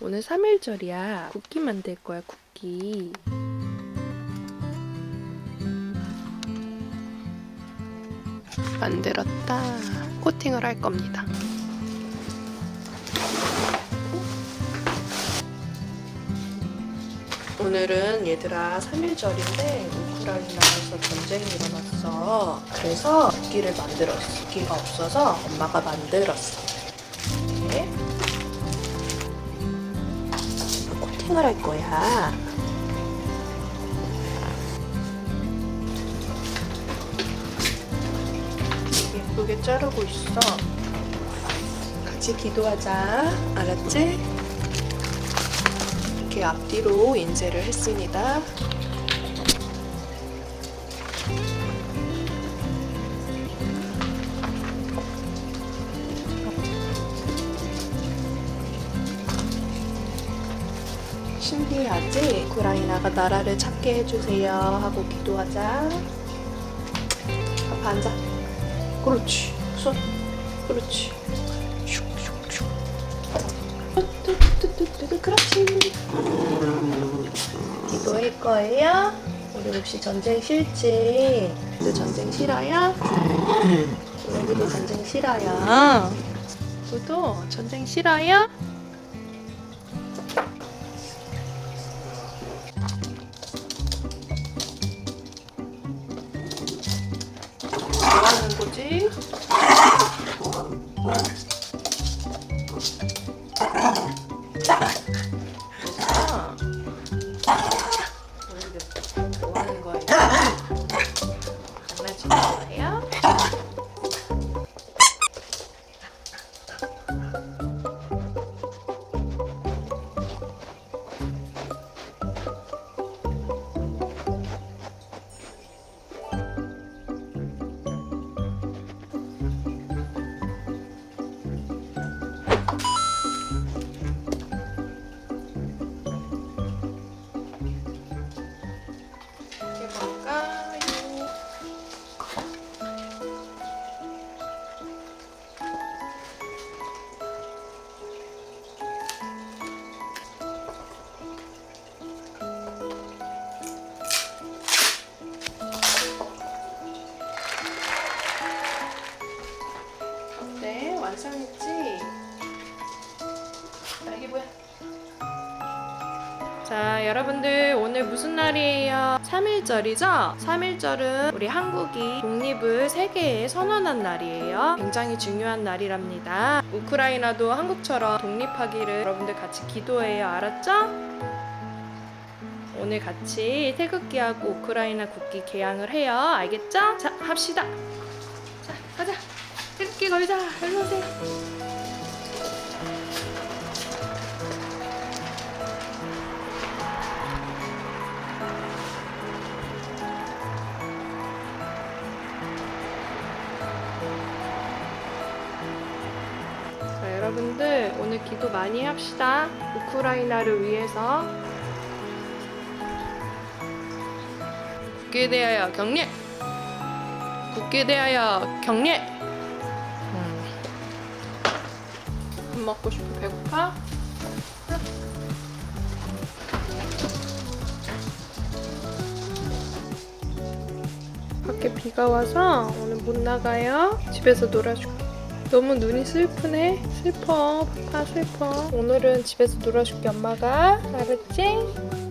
오늘 3일절이야. 쿠키 만들 거야, 쿠키. 만들었다. 코팅을 할 겁니다. 오늘은 얘들아 3일절인데 우크라이나에서 전쟁이 일어났어. 그래서 국기를 만들었어. 국기가 없어서 엄마가 만들었어. 이렇게 코팅을 할 거야. 예쁘게 자르고 있어. 같이 기도하자. 알았지? 이렇게 앞뒤로 인쇄를 했습니다. 신기하지? 우크라이나가 나라를 찾게 해주세요 하고 기도하자. 아빠 앉아. 그렇지. 손. 그렇지. 슉슉슉. 뚜뚜뚜뚜뚜 그렇지. 기도할 거예요? 우리 혹시 전쟁 싫지? 우리 전쟁 싫어요? 우리도 전쟁 싫어요. 우도 전쟁 싫어요? 거지? 모르겠어. 뭐 거예요? 장난치는 거예요? 자, 이게 뭐야? 자, 여러분들 오늘 무슨 날이에요? 3일절이죠? 3일절은 우리 한국이 독립을 세계에 선언한 날이에요. 굉장히 중요한 날이랍니다. 우크라이나도 한국처럼 독립하기를 여러분들 같이 기도해요. 알았죠? 오늘 같이 태극기하고 우크라이나 국기 개양을 해요. 알겠죠? 자, 합시다. 자, 가자. 태극기 걸자. 일로 오세요. 자, 여러분들 오늘 기도 많이 합시다. 우크라이나를 위해서. 국기에 대하여 경례. 국기에 대하여 경례. 밥 먹고 싶어 배고파? 밖에 비가 와서 오늘 못 나가요. 집에서 놀아줄게. 너무 눈이 슬프네. 슬퍼. 파파 슬퍼. 오늘은 집에서 놀아줄게 엄마가. 알았지?